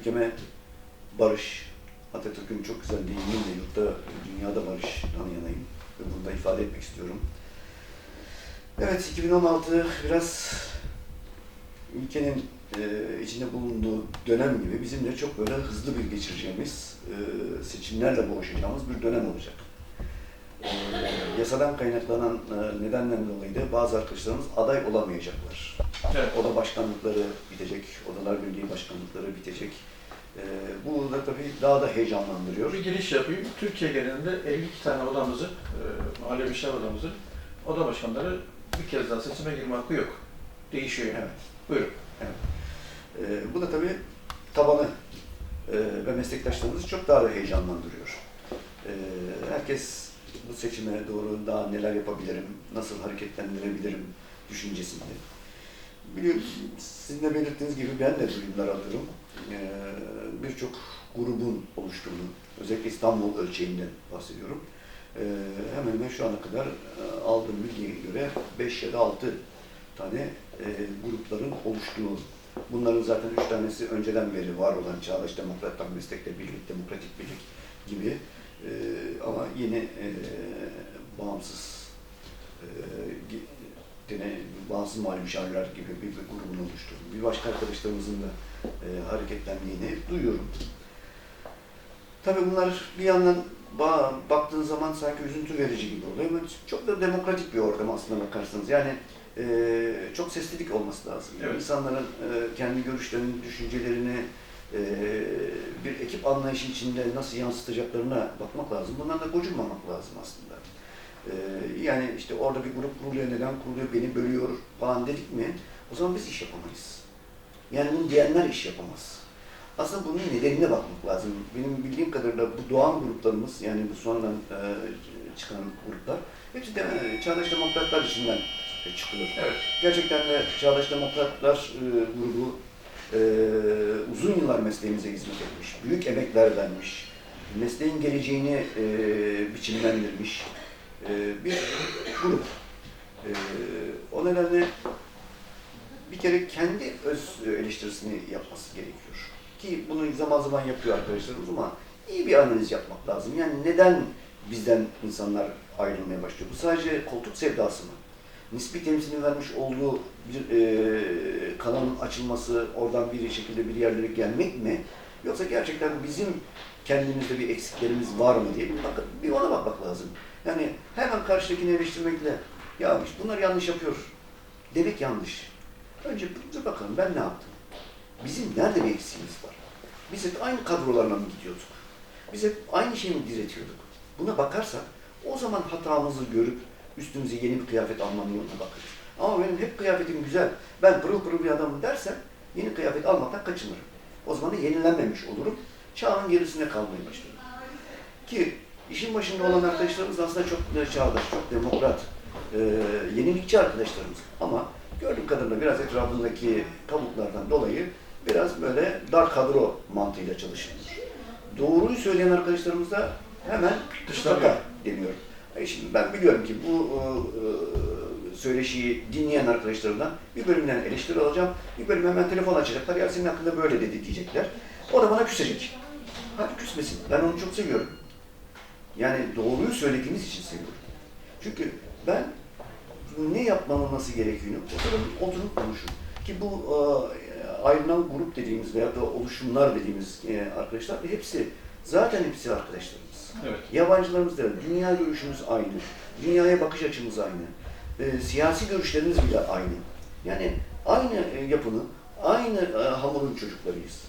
ülkeme barış, Atatürk'ün çok güzel deyimiyle yurtta, dünyada barıştan yanayım. Ve bunu da ifade etmek istiyorum. Evet, 2016 biraz ülkenin e, içinde bulunduğu dönem gibi bizim de çok böyle hızlı bir geçireceğimiz, e, seçimlerle boğuşacağımız bir dönem olacak. E, yasadan kaynaklanan e, dolayı da bazı arkadaşlarımız aday olamayacaklar. Evet. Oda başkanlıkları bitecek, Odalar Birliği başkanlıkları bitecek. E, bu da tabii daha da heyecanlandırıyor. Bir giriş yapayım. Türkiye genelinde 52 tane odamızı, e, mahalle müşavir odamızı, oda başkanları bir kez daha seçime girme hakkı yok. Değişiyor yani. Evet. Buyurun. E, bu da tabii tabanı e, ve meslektaşlarımızı çok daha da heyecanlandırıyor. E, herkes bu seçime doğru daha neler yapabilirim, nasıl hareketlendirebilirim düşüncesinde. Biliyorum, sizin de belirttiğiniz gibi ben de duyumlar alıyorum. E, Birçok grubun oluştuğunu, özellikle İstanbul ölçeğinden bahsediyorum. E, hemen hemen şu ana kadar e, aldığım bilgiye göre 5 ya da 6 tane e, grupların oluştuğu Bunların zaten üç tanesi önceden beri var olan Çağdaş Demokratlar Meslekle Birlik, Demokratik Birlik gibi e, ama yeni e, bağımsız e, gene bağımsız mali müşavirler gibi bir, bir grubun oluşturduğu, bir başka arkadaşlarımızın da e, hareketlendiğini duyuyorum. Tabii bunlar bir yandan ba- baktığın zaman sanki üzüntü verici gibi oluyor ama çok da demokratik bir ortam aslında bakarsanız. Yani e, çok seslilik olması lazım. Evet. İnsanların e, kendi görüşlerini, düşüncelerini e, bir ekip anlayışı içinde nasıl yansıtacaklarına bakmak lazım. Bundan da gocunmamak lazım aslında. E, yani işte orada bir grup kuruluyor, neden kuruluyor, beni bölüyor falan dedik mi o zaman biz iş yapamayız. Yani bunu diyenler iş yapamaz. Aslında bunun nedenine bakmak lazım. Benim bildiğim kadarıyla bu doğan gruplarımız, yani bu sonradan e, çıkan gruplar, hepsi de e, Çağdaş Demokratlar içinden e, çıkıyor. Evet. Gerçekten de Çağdaş Demokratlar e, grubu e, uzun yıllar mesleğimize hizmet etmiş, büyük emekler vermiş, mesleğin geleceğini e, biçimlendirmiş e, bir grup. E, o nedenle bir kere kendi öz eleştirisini yapması gerekiyor. Ki bunu zaman zaman yapıyor arkadaşlarımız ama iyi bir analiz yapmak lazım. Yani neden bizden insanlar ayrılmaya başlıyor? Bu sadece koltuk sevdası mı? Nispi temsilini vermiş olduğu bir e, kanalın açılması, oradan bir şekilde bir yerlere gelmek mi? Yoksa gerçekten bizim kendimizde bir eksiklerimiz var mı diye bir, bak, bir ona bakmak lazım. Yani hemen karşıdakini eleştirmekle ya işte bunlar yanlış yapıyor demek yanlış. Önce bir bakalım ben ne yaptım? Bizim nerede bir eksiğimiz var? Biz hep aynı kadrolarla mı gidiyorduk? Biz hep aynı şeyi mi diretiyorduk? Buna bakarsak o zaman hatamızı görüp üstümüze yeni bir kıyafet almanın yoluna bakarız. Ama benim hep kıyafetim güzel, ben pırıl pırıl bir adamım dersen yeni kıyafet almaktan kaçınırım. O zaman da yenilenmemiş olurum. Çağın gerisine kalmaya başlarım. Ki işin başında olan arkadaşlarımız aslında çok çağdaş, çok demokrat, e, yenilikçi arkadaşlarımız. Ama gördüğüm kadarıyla biraz etrafındaki kabuklardan dolayı biraz böyle dar kadro mantığıyla çalışılıyor. Doğruyu söyleyen arkadaşlarımız da hemen dışlanıyor deniyor. E şimdi ben biliyorum ki bu e, e, söyleşiyi dinleyen arkadaşlarımdan bir bölümden eleştiri alacağım, bir bölüm hemen telefon açacaklar, ya senin hakkında böyle dedi diyecekler. O da bana küsecek. Hadi küsmesin, ben onu çok seviyorum. Yani doğruyu söylediğimiz için seviyorum. Çünkü ben ne yapmamamız gerektiğini oturup, oturup konuşun. Ki bu e, ayrılan grup dediğimiz veya da oluşumlar dediğimiz arkadaşlar hepsi, zaten hepsi arkadaşlarımız. Evet. Yabancılarımız da öyle. Dünya görüşümüz aynı. Dünyaya bakış açımız aynı. E, siyasi görüşlerimiz bile aynı. Yani aynı e, yapının, aynı e, hamurun çocuklarıyız.